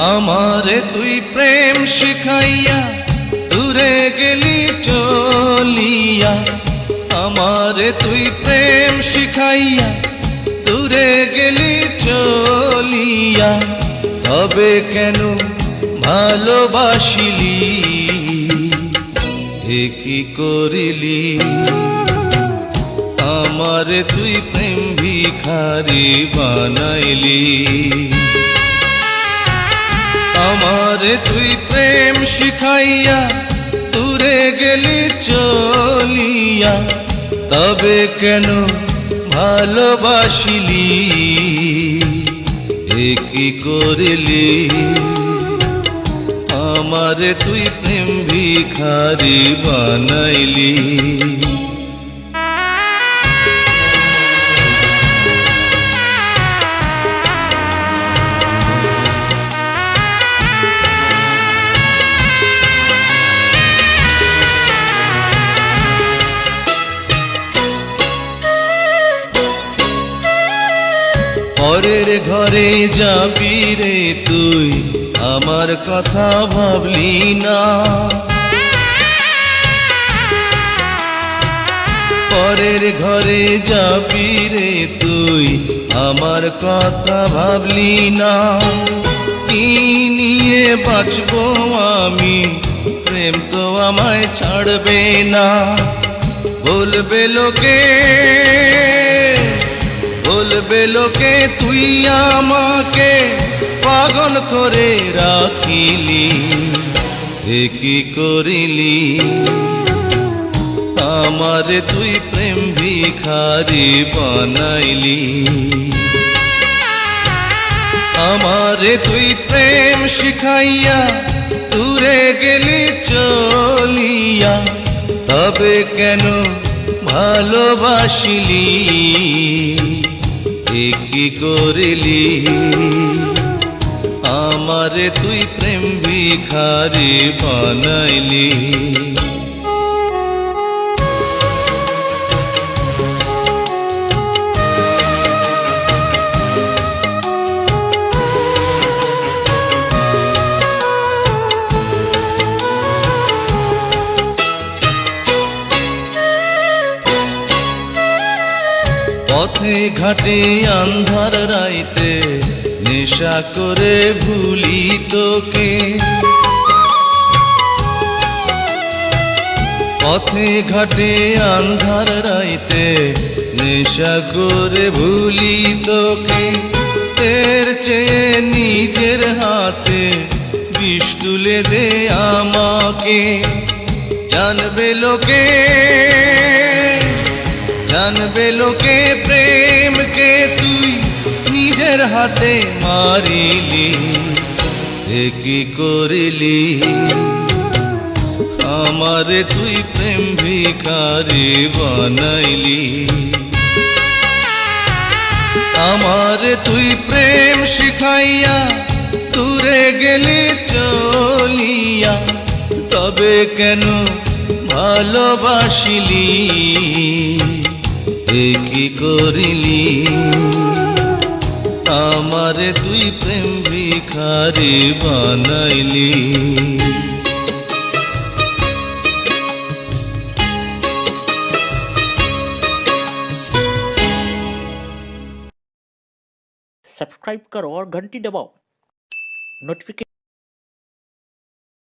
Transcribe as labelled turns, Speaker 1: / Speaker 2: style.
Speaker 1: আমারে তুই প্রেম শিখাইয়া, দূরে গেলি চলিয়া। আমারে তুই প্রেম শিখাইয়া, দূরে গেলি চলিয়া। তবে কেন ভালোবাসিলি? কি করিলি? আমারে তুই প্রেম ভিখারি বানাইলি। আমারে তুই প্রেম শিখাইয়া, দূরে গেলি চলিয়া। তবে কেন ভালোবাসিলি? কি করিলি? আমার তুই প্রেম ভিখারি বানাইলি। পরের ঘরে যাবি রে তুই, আমার কথা ভাবলি না। পরের ঘরে যাবি রে তুই, আমার কথা ভাবলি না। নিয়ে বাঁচবো আমি, প্রেম তো আমায় ছাড়বে না। বলবে লোকে লোকে, তুই আমাকে পাগল করে রাখিলি। কি করিলি? আমারে তুই প্রেম ভিখারি বানাইলি। আমারে তুই প্রেম শিখাইয়া দূরে গেলি চলিয়া, তবে কেন ভালোবাসিলি? কি করিলি? আমারে তুই প্রেম ভিখারি বানাইলি। পথে ঘাটে আন্ধার রাইতে নেশা করে ভুলি তোকে। পথে ঘাটে আন্ধার রাইতে নেশা করে ভুলি তোকে। এর চেয়ে নিজের হাতে বিষ তুলে দে আমাকে। জানবে লোকে জানবে লোকে প্রেমকে তুই? নিজের হাতে মারিলি। কি করিলি? আমারে তুই প্রেম ভিখারি বানাইলি। আমারে তুই প্রেম শিখাইয়া দূরে গেলি চলিয়া, তবে কেন ভালোবাসিলি? এ কি করিলি আমারে তুই প্রেম ভিখারি বানাইলি
Speaker 2: सब्सक्राइब करो और घंटी दबाओ नोटिफिकेशन